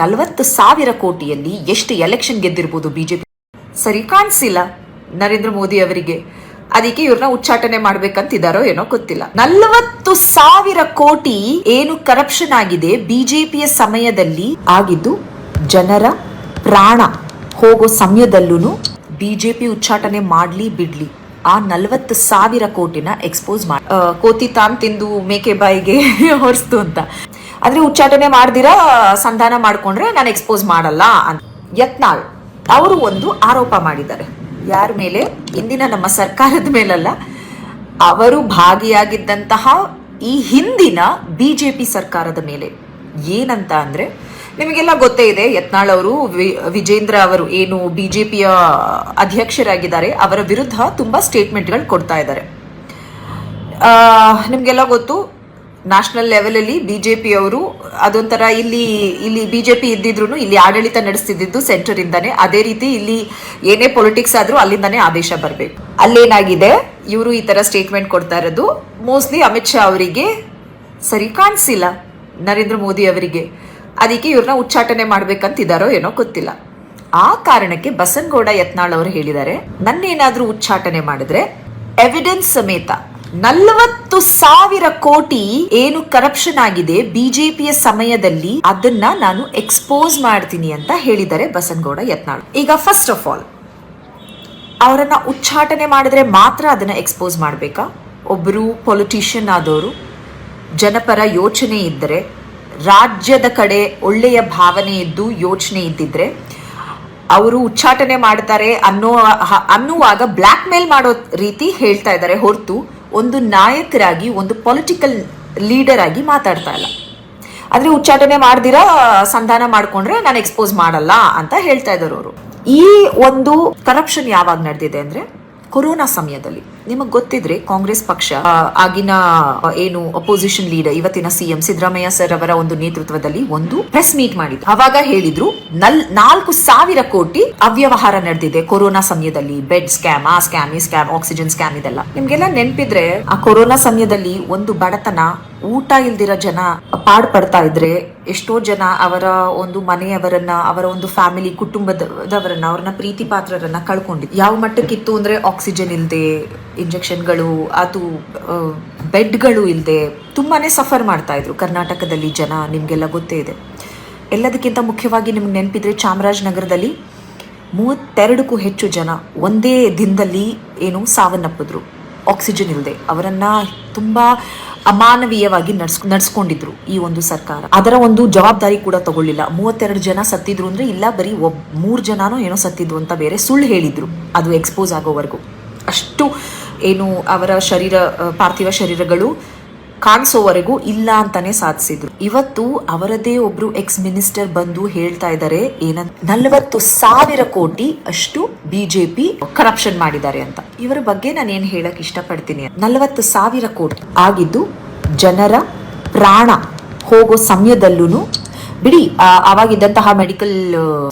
ನಲವತ್ತು ಸಾವಿರ ಕೋಟಿಯಲ್ಲಿ ಎಷ್ಟು ಎಲೆಕ್ಷನ್ ಗೆದ್ದಿರ್ಬೋದು ಬಿಜೆಪಿ? ಸರಿ, ಕಾಣಿಸಿಲ್ಲ ನರೇಂದ್ರ ಮೋದಿ ಅವರಿಗೆ. ಅದಕ್ಕೆ ಇವ್ರನ್ನ ಉಚ್ಚಾಟನೆ ಮಾಡ್ಬೇಕಂತಿದಾರೋ ಏನೋ ಗೊತ್ತಿಲ್ಲ. ನಲವತ್ತು ಸಾವಿರ ಕೋಟಿ ಏನು ಕರಪ್ಷನ್ ಆಗಿದೆ ಬಿಜೆಪಿಯ ಸಮಯದಲ್ಲಿ ಆಗಿದ್ದು ಜನರ ಪ್ರಾಣ ಹೋಗೋ ಸಮಯದಲ್ಲೂ ಬಿಜೆಪಿ ಉಚ್ಚಾಟನೆ ಮಾಡ್ಲಿ ಬಿಡ್ಲಿ. ಆ ನಲವತ್ತು ಸಾವಿರ ಕೋಟಿನ ಎಕ್ಸ್ಪೋಸ್ ಮಾಡಿ ಕೋತಿ ತಾನ್ ತಿಂದು ಮೇಕೆ ಬಾಯಿಗೆ ಹೊರಿಸ್ತು ಅಂತ. ಆದ್ರೆ ಉಚ್ಚಾಟನೆ ಮಾಡ್ದಿರಾ, ಸಂಧಾನ ಮಾಡ್ಕೊಂಡ್ರೆ ನಾನು ಎಕ್ಸ್ಪೋಸ್ ಮಾಡಲ್ಲ ಅಂತ. ಯತ್ನಾಳ್ ಅವರು ಒಂದು ಆರೋಪ ಮಾಡಿದ್ದಾರೆ. ಯಾರ ಮೇಲೆ? ಇಂದಿನ ನಮ್ಮ ಸರ್ಕಾರದ ಮೇಲಲ್ಲ. ಅವರು ಭಾಗಿಯಾಗಿದ್ದಂತಹ ಈ ಹಿಂದಿನ ಬಿಜೆಪಿ ಸರ್ಕಾರದ ಮೇಲೆ. ಏನಂತ ಅಂದ್ರೆ, ನಿಮಗೆಲ್ಲ ಗೊತ್ತೇ ಇದೆ, ಯತ್ನಾಳ್ ಅವರು ವಿಜೇಂದ್ರ ಅವರು ಏನು ಬಿಜೆಪಿಯ ಅಧ್ಯಕ್ಷರಾಗಿದ್ದಾರೆ, ಅವರ ವಿರುದ್ಧ ತುಂಬಾ ಸ್ಟೇಟ್ಮೆಂಟ್ಗಳು ಕೊಡ್ತಾ ಇದ್ದಾರೆ. ನಿಮ್ಗೆಲ್ಲ ಗೊತ್ತು ನ್ಯಾಷನಲ್ ಲೆವೆಲಲ್ಲಿ ಬಿಜೆಪಿ ಅವರು ಅದೊಂಥರ ಇಲ್ಲಿ ಇಲ್ಲಿ ಬಿಜೆಪಿ ಇದ್ದಿದ್ರು ಇಲ್ಲಿ ಆಡಳಿತ ನಡೆಸ್ತಿದ್ದು ಸೆಂಟರ್ ಇಂದಾನೆ. ಅದೇ ರೀತಿ ಇಲ್ಲಿ ಏನೇ ಪೊಲಿಟಿಕ್ಸ್ ಆದ್ರೂ ಅಲ್ಲಿಂದಾನೇ ಆದೇಶ ಬರಬೇಕು. ಅಲ್ಲೇನಾಗಿದೆ? ಇವರು ಈ ತರ ಸ್ಟೇಟ್ಮೆಂಟ್ ಕೊಡ್ತಾ ಇರೋದು. ಮೋಸ್ಟ್ಲಿ ಅಮಿತ್ ಶಾ ಅವರಿಗೆ ಸರಿ ಕಾಣಿಸಿಲ್ಲ, ನರೇಂದ್ರ ಮೋದಿ ಅವರಿಗೆ. ಅದಕ್ಕೆ ಇವ್ರನ್ನ ಉಚ್ಚಾಟನೆ ಮಾಡ್ಬೇಕಂತಿದಾರೋ ಏನೋ ಗೊತ್ತಿಲ್ಲ. ಆ ಕಾರಣಕ್ಕೆ ಬಸನ್ಗೌಡ ಯತ್ನಾಳ್ ಅವರು ಹೇಳಿದ್ದಾರೆ, ನನ್ನೇನಾದ್ರೂ ಉಚ್ಚಾಟನೆ ಮಾಡಿದ್ರೆ ಎವಿಡೆನ್ಸ್ ಸಮೇತ ನಲವತ್ತು ಸಾವಿರ ಕೋಟಿ ಏನು ಕರಪ್ಷನ್ ಆಗಿದೆ ಬಿಜೆಪಿಯ ಸಮಯದಲ್ಲಿ ಅದನ್ನ ನಾನು ಎಕ್ಸ್ಪೋಸ್ ಮಾಡ್ತೀನಿ ಅಂತ ಹೇಳಿದ್ದಾರೆ ಬಸನಗೌಡ ಯತ್ನಾಳ್. ಈಗ ಫಸ್ಟ್ ಆಫ್ ಆಲ್ ಅವರನ್ನ ಉಚ್ಚಾಟನೆ ಮಾಡಿದ್ರೆ ಮಾತ್ರ ಅದನ್ನ ಎಕ್ಸ್ಪೋಸ್ ಮಾಡಬೇಕಾ? ಒಬ್ಬರು ಪೊಲಿಟಿಷಿಯನ್ ಆದವರು, ಜನಪರ ಯೋಚನೆ ಇದ್ದರೆ, ರಾಜ್ಯದ ಕಡೆ ಒಳ್ಳೆಯ ಭಾವನೆ ಇದ್ದು ಯೋಚನೆ ಇದ್ದಿದ್ರೆ, ಅವರು ಉಚ್ಚಾಟನೆ ಮಾಡ್ತಾರೆ ಅನ್ನೋ, ಅನ್ನುವಾಗ ಬ್ಲ್ಯಾಕ್ ಮೇಲ್ ಮಾಡೋ ರೀತಿ ಹೇಳ್ತಾ ಇದ್ದಾರೆ ಹೊರತು ಒಂದು ನಾಯಕರಾಗಿ, ಒಂದು ಪೊಲಿಟಿಕಲ್ ಲೀಡರ್ ಆಗಿ ಮಾತಾಡ್ತಾ ಇಲ್ಲ. ಆದರೆ ಉಚ್ಚಾಟನೆ ಮಾಡ್ದಿರಾ ಸಂಧಾನ ಮಾಡ್ಕೊಂಡ್ರೆ ನಾನು ಎಕ್ಸ್ಪೋಸ್ ಮಾಡಲ್ಲ ಅಂತ ಹೇಳ್ತಾ ಇದ್ದಾರೆ ಅವರು. ಈ ಒಂದು ಕರಪ್ಷನ್ ಯಾವಾಗ ನಡೆದಿದೆ ಅಂದ್ರೆ, ಕೊರೋನಾ ಸಮಯದಲ್ಲಿ. ನಿಮಗೆ ಗೊತ್ತಿದ್ರೆ ಕಾಂಗ್ರೆಸ್ ಪಕ್ಷ ಆಗಿನ ಏನು ಅಪೋಸಿಷನ್ ಲೀಡರ್ ಇವತ್ತಿನ ಸಿಎಂ ಸಿದ್ದರಾಮಯ್ಯ ಸರ್ ಅವರ ಒಂದು ನೇತೃತ್ವದಲ್ಲಿ ಒಂದು ಪ್ರೆಸ್ ಮೀಟ್ ಮಾಡಿದ್ರು. ಅವಾಗ ಹೇಳಿದ್ರು, ನಲ್, ನಾಲ್ಕು ಸಾವಿರ ಕೋಟಿ ಅವ್ಯವಹಾರ ನಡೆದಿದೆ ಕೊರೋನಾ ಸಮಯದಲ್ಲಿ. ಬೆಡ್ ಸ್ಕ್ಯಾಮ್ ಆ ಸ್ಕ್ಯಾಮ್ ಈ ಸ್ಕ್ಯಾಮ್ ಆಕ್ಸಿಜನ್ ಸ್ಕ್ಯಾಮ್ ಇದೆಲ್ಲ. ನಿಮ್ಗೆಲ್ಲ ನೆನಪಿದ್ರೆ, ಆ ಕೊರೋನಾ ಸಮಯದಲ್ಲಿ ಒಂದು ಬಡತನ ಊಟ ಇಲ್ದಿರೋ ಜನ ಪಾಡ್ ಪಡ್ತಾ ಇದ್ರೆ ಎಷ್ಟೋ ಜನ ಅವರ ಒಂದು ಮನೆಯವರನ್ನ, ಅವರ ಒಂದು ಫ್ಯಾಮಿಲಿ ಕುಟುಂಬದವರನ್ನ, ಅವ್ರನ್ನ ಪ್ರೀತಿ ಪಾತ್ರರನ್ನ ಕಳ್ಕೊಂಡಿದ್ದು ಯಾವ ಮಟ್ಟಕ್ಕಿತ್ತು ಅಂದ್ರೆ ಆಕ್ಸಿಜನ್ ಇಲ್ಲದೆ ಇಂಜೆಕ್ಷನ್ಗಳು ಅದು ಬೆಡ್ಗಳು ಇಲ್ಲದೆ ತುಂಬಾನೇ ಸಫರ್ ಮಾಡ್ತಾ ಇದ್ರು. ಕರ್ನಾಟಕದಲ್ಲಿ ಜನ, ನಿಮ್ಗೆಲ್ಲ ಗೊತ್ತೇ ಇದೆ. ಎಲ್ಲದಕ್ಕಿಂತ ಮುಖ್ಯವಾಗಿ ನಿಮ್ಗೆ ನೆನಪಿದ್ರೆ ಚಾಮರಾಜನಗರದಲ್ಲಿ ಮೂವತ್ತೆರಡಕ್ಕೂ ಹೆಚ್ಚು ಜನ ಒಂದೇ ದಿನದಲ್ಲಿ ಏನು ಸಾವನ್ನಪ್ಪಿದ್ರು. ಆಕ್ಸಿಜನ್ ಇಲ್ಲದೆ ಅವರನ್ನ ತುಂಬಾ ಅಮಾನವೀಯವಾಗಿ ನಡ್ಸ್, ನಡ್ಸ್ಕೊಂಡಿದ್ರು ಈ ಒಂದು ಸರ್ಕಾರ. ಅದರ ಒಂದು ಜವಾಬ್ದಾರಿ ಕೂಡ ತಗೊಳ್ಳಿಲ್ಲ. ಮೂವತ್ತೆರಡು ಜನ ಸತ್ತಿದ್ರು ಅಂದ್ರೆ ಇಲ್ಲ, ಬರೀ ಒಬ್, ಮೂರು ಜನನೋ ಏನೋ ಸತ್ತಿದ್ರು ಅಂತ ಬೇರೆ ಸುಳ್ಳು ಹೇಳಿದ್ರು. ಅದು ಎಕ್ಸ್ಪೋಸ್ ಆಗೋವರೆಗೂ. ಅಷ್ಟು ಏನು ಅವರ ಶರೀರ, ಪಾರ್ಥಿವ ಶರೀರಗಳು ಕಾಣಿಸೋವರೆಗೂ ಇಲ್ಲ ಅಂತಾನೆ ಸಾಧಿಸಿದ್ರು. ಇವತ್ತು ಅವರದೇ ಒಬ್ರು ಎಕ್ಸ್ ಮಿನಿಸ್ಟರ್ ಬಂದು ಹೇಳ್ತಾ ಇದ್ದಾರೆ ಏನಂತ, ನಲವತ್ತು ಸಾವಿರ ಕೋಟಿ ಅಷ್ಟು ಬಿಜೆಪಿ ಕರಪ್ಷನ್ ಮಾಡಿದ್ದಾರೆ ಅಂತ. ಇವರ ಬಗ್ಗೆ ನಾನು ಏನ್ ಹೇಳಕ್ ಇಷ್ಟಪಡ್ತೀನಿ ನಲವತ್ತು ಸಾವಿರ ಕೋಟಿ ಆಗಿದ್ದು ಜನರ ಪ್ರಾಣ ಹೋಗೋ ಸಮಯದಲ್ಲೂ ಬಿಡಿ ಅವಾಗಿದ್ದಂತಹ ಮೆಡಿಕಲ್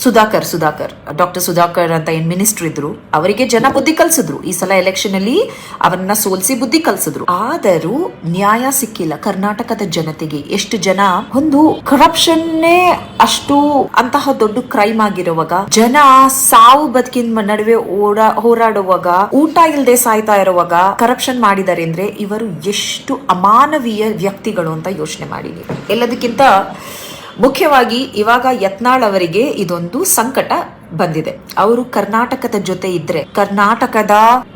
ಸುಧಾಕರ್ ಸುಧಾಕರ್ ಡಾಕ್ಟರ್ ಸುಧಾಕರ್ ಅಂತ ಏನ್ ಮಿನಿಸ್ಟರ್ ಇದ್ರು, ಅವರಿಗೆ ಜನ ಬುದ್ಧಿ ಕಲ್ಸಿದ್ರು. ಈ ಸಲ ಎಲೆಕ್ಷನ್ ಅಲ್ಲಿ ಅವರನ್ನ ಸೋಲಿಸಿ ಬುದ್ಧಿ ಕಲ್ಸಿದ್ರು. ಆದರೂ ನ್ಯಾಯ ಸಿಕ್ಕಿಲ್ಲ ಕರ್ನಾಟಕದ ಜನತೆಗೆ. ಎಷ್ಟು ಜನ ಒಂದು ಕರಪ್ಷನ್ನೇ ಅಷ್ಟು ಅಂತಹ ದೊಡ್ಡ ಕ್ರೈಮ್ ಆಗಿರುವಾಗ, ಜನ ಸಾವು ಬದುಕಿನ ನಡುವೆ ಓಡಾ, ಹೋರಾಡುವಾಗ, ಊಟ ಇಲ್ಲದೆ ಸಾಯ್ತಾ ಇರುವಾಗ ಕರಪ್ಷನ್ ಮಾಡಿದ್ದಾರೆ ಅಂದ್ರೆ ಇವರು ಎಷ್ಟು ಅಮಾನವೀಯ ವ್ಯಕ್ತಿಗಳು ಅಂತ ಯೋಚನೆ ಮಾಡಿದೆ ಎಲ್ಲದಕ್ಕಿಂತ ಮುಖ್ಯವಾಗಿ ಇವಾಗ ಯತ್ನಾಳ್ ಅವರಿಗೆ ಇದೊಂದು ಸಂಕಟ ಬಂದಿದೆ. ಅವರು ಕರ್ನಾಟಕದ ಜೊತೆ ಇದ್ರೆ, ಕರ್ನಾಟಕದ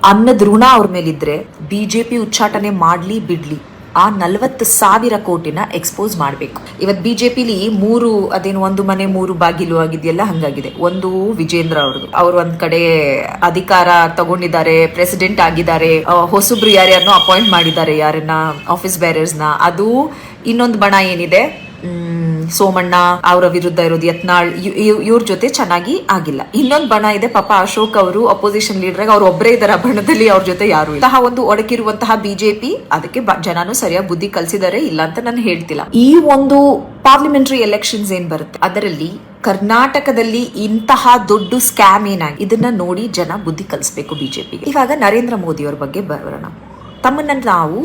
ಅನ್ನದ ಋಣ ಅವ್ರ ಮೇಲಿದ್ರೆ ಬಿಜೆಪಿ ಉಚ್ಚಾಟನೆ ಮಾಡ್ಲಿ ಬಿಡ್ಲಿ, ಆ ನಲವತ್ತು ಸಾವಿರ ಕೋಟಿನ ಎಕ್ಸ್ಪೋಸ್ ಮಾಡಬೇಕು. ಇವತ್ ಬಿಜೆಪಿಲಿ ಮೂರು, ಅದೇನು ಒಂದು ಮನೆ ಮೂರು ಬಾಗಿಲು ಆಗಿದೆಯಲ್ಲ, ಹಂಗಾಗಿದೆ. ಒಂದು ವಿಜೇಂದ್ರ ಅವ್ರದ್ದು. ಅವ್ರು ಒಂದ್ ಕಡೆ ಅಧಿಕಾರ ತಗೊಂಡಿದ್ದಾರೆ ಪ್ರೆಸಿಡೆಂಟ್ ಆಗಿದ್ದಾರೆ ಹೊಸಬ್ರು ಯಾರ್ಯಾರನ್ನೋ ಅಪಾಯಿಂಟ್ ಮಾಡಿದ್ದಾರೆ, ಯಾರನ್ನ ಆಫೀಸ್ ಬ್ಯಾರರ್ಸ್ನ. ಅದು ಇನ್ನೊಂದು ಬಣ ಏನಿದೆ? ಸೋಮಣ್ಣ ಅವರ ವಿರುದ್ಧ ಇರೋದು ಯತ್ನಾಳ್ ಇವ್ರ ಜೊತೆ ಚೆನ್ನಾಗಿ ಆಗಿಲ್ಲ. ಇನ್ನೊಂದು ಬಣ ಇದೆ, ಪಾಪ ಅಶೋಕ್ ಅವರು ಅಪೋಸಿಷನ್ ಲೀಡರ್ ಅವ್ರು ಒಬ್ಬರೇ ಇದರ ಬಣದಲ್ಲಿ, ಅವ್ರ ಜೊತೆ ಯಾರು ಇಲ್ಲ. ಒಂದು ಒಡಕಿರುವಂತಹ ಬಿಜೆಪಿ, ಅದಕ್ಕೆ ಜನನು ಸರಿಯಾಗಿ ಬುದ್ಧಿ ಕಲಿಸಿದ್ದಾರೆ ಇಲ್ಲ ಅಂತ ನಾನು ಹೇಳ್ತಿಲ್ಲ. ಈ ಒಂದು ಪಾರ್ಲಿಮೆಂಟರಿ ಎಲೆಕ್ಷನ್ಸ್ ಏನ್ ಬರುತ್ತೆ? ಅದರಲ್ಲಿ ಕರ್ನಾಟಕದಲ್ಲಿ ಇಂತಹ ದೊಡ್ಡ ಸ್ಕ್ಯಾಮ್ ಏನಾಗಿ ಇದನ್ನ ನೋಡಿ ಜನ ಬುದ್ಧಿ ಕಲಿಸ್ಬೇಕು ಬಿಜೆಪಿಗೆ. ಇವಾಗ ನರೇಂದ್ರ ಮೋದಿ ಅವ್ರ ಬಗ್ಗೆ ಬರೋಣ. ತಮ್ಮನ್ನ ನಾವು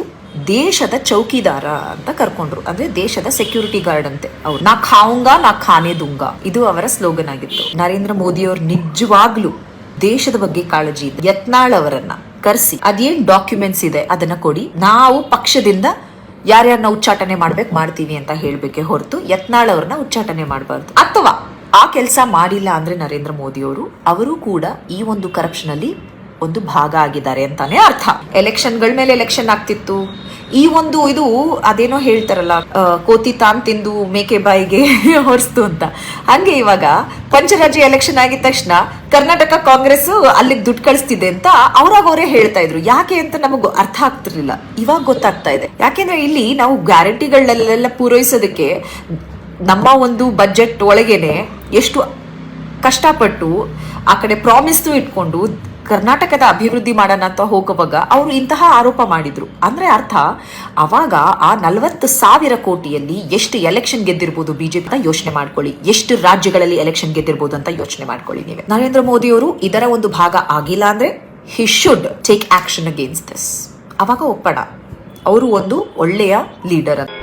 ದೇಶದ ಚೌಕಿದಾರ ಅಂತ ಕರ್ಕೊಂಡ್ರು. ಅಂದ್ರೆ ದೇಶದ ಸೆಕ್ಯೂರಿಟಿ ಗಾರ್ಡ್ ಅಂತೆ ಅವ್ರು. ನಾ ಖಾವುಂಗ, ನಾ ಖಾನೆ ದುಂಗ. ಇದು ಅವರ ಸ್ಲೋಗನ್ ಆಗಿತ್ತು. ನರೇಂದ್ರ ಮೋದಿ ಅವರು ನಿಜವಾಗ್ಲೂ ದೇಶದ ಬಗ್ಗೆ ಕಾಳಜಿ ಇದೆ ಯತ್ನಾಳ್ ಅವರನ್ನ ಕರೆಸಿ. ಅದೇನ್ ಡಾಕ್ಯುಮೆಂಟ್ಸ್ ಇದೆ, ಅದನ್ನ ಕೊಡಿ. ನಾವು ಪಕ್ಷದಿಂದ ಯಾರ್ಯಾರನ್ನ ಉಚ್ಚಾಟನೆ ಮಾಡ್ಬೇಕು, ಮಾಡ್ತೀವಿ ಅಂತ ಹೇಳ್ಬೇಕೆ ಹೊರತು ಯತ್ನಾಳ್ ಅವ್ರನ್ನ ಉಚ್ಚಾಟನೆ ಮಾಡಬಾರ್ದು. ಅಥವಾ ಆ ಕೆಲಸ ಮಾಡಿಲ್ಲ ಅಂದ್ರೆ ನರೇಂದ್ರ ಮೋದಿ ಅವರು ಅವರು ಕೂಡ ಈ ಒಂದು ಕರಪ್ಷನ್ ಅಲ್ಲಿ ಒಂದು ಭಾಗ ಆಗಿದ್ದಾರೆ ಅಂತಾನೆ ಅರ್ಥ. ಎಲೆಕ್ಷನ್ಗಳ ಮೇಲೆ ಎಲೆಕ್ಷನ್ ಆಗ್ತಿತ್ತು. ಈ ಒಂದು ಇದು ಅದೇನೋ ಹೇಳ್ತಾರಲ್ಲ ಕೋತಿ ತಾನ್ ತಿಂದು ಮೇಕೆ ಬಾಯಿಗೆ ಹೊರಿಸ್ತು ಅಂತ. ಹಂಗೆ ಇವಾಗ ಪಂಚರಾಜ್ಯ ಎಲೆಕ್ಷನ್ ಆಗಿದ ತಕ್ಷಣ ಕರ್ನಾಟಕ ಕಾಂಗ್ರೆಸ್ ಅಲ್ಲಿಗೆ ದುಡ್ಡು ಕಳಿಸ್ತಿದೆ ಅಂತ ಅವ್ರಾಗ ಅವರೇ ಹೇಳ್ತಾ ಇದ್ರು. ಯಾಕೆ ಅಂತ ನಮಗ್ ಅರ್ಥ ಆಗ್ತಿರ್ಲಿಲ್ಲ. ಇವಾಗ ಗೊತ್ತಾಗ್ತಾ ಇದೆ. ಯಾಕೆಂದ್ರೆ ಇಲ್ಲಿ ನಾವು ಗ್ಯಾರಂಟಿಗಳನ್ನೆಲ್ಲ ಪೂರೈಸೋದಕ್ಕೆ ನಮ್ಮ ಒಂದು ಬಜೆಟ್ ಒಳಗೇನೆ ಎಷ್ಟು ಕಷ್ಟಪಟ್ಟು ಆ ಕಡೆ ಪ್ರಾಮಿಸ್ನು ಇಟ್ಕೊಂಡು ಕರ್ನಾಟಕದ ಅಭಿವೃದ್ಧಿ ಮಾಡೋಣ ಅಂತ ಹೋಗುವಾಗ ಅವರು ಇಂತಹ ಆರೋಪ ಮಾಡಿದ್ರು. ಅಂದ್ರೆ ಅರ್ಥ, ಅವಾಗ ಆ ನಲವತ್ತು ಸಾವಿರ ಕೋಟಿಯಲ್ಲಿ ಎಷ್ಟು ಎಲೆಕ್ಷನ್ ಗೆದ್ದಿರ್ಬೋದು ಬಿಜೆಪಿ ಅಂತ ಯೋಚನೆ ಮಾಡ್ಕೊಳ್ಳಿ. ಎಷ್ಟು ರಾಜ್ಯಗಳಲ್ಲಿ ಎಲೆಕ್ಷನ್ ಗೆದ್ದಿರ್ಬೋದು ಅಂತ ಯೋಚನೆ ಮಾಡ್ಕೊಳ್ಳಿ ನೀವೇ. ನರೇಂದ್ರ ಮೋದಿ ಅವರು ಇದರ ಒಂದು ಭಾಗ ಆಗಿಲ್ಲ ಅಂದ್ರೆ he should take action against this ಅವಾಗ ಒಪ್ಪಣ. ಅವರು ಒಂದು ಒಳ್ಳೆಯ ಲೀಡರ್ ಅಂತ.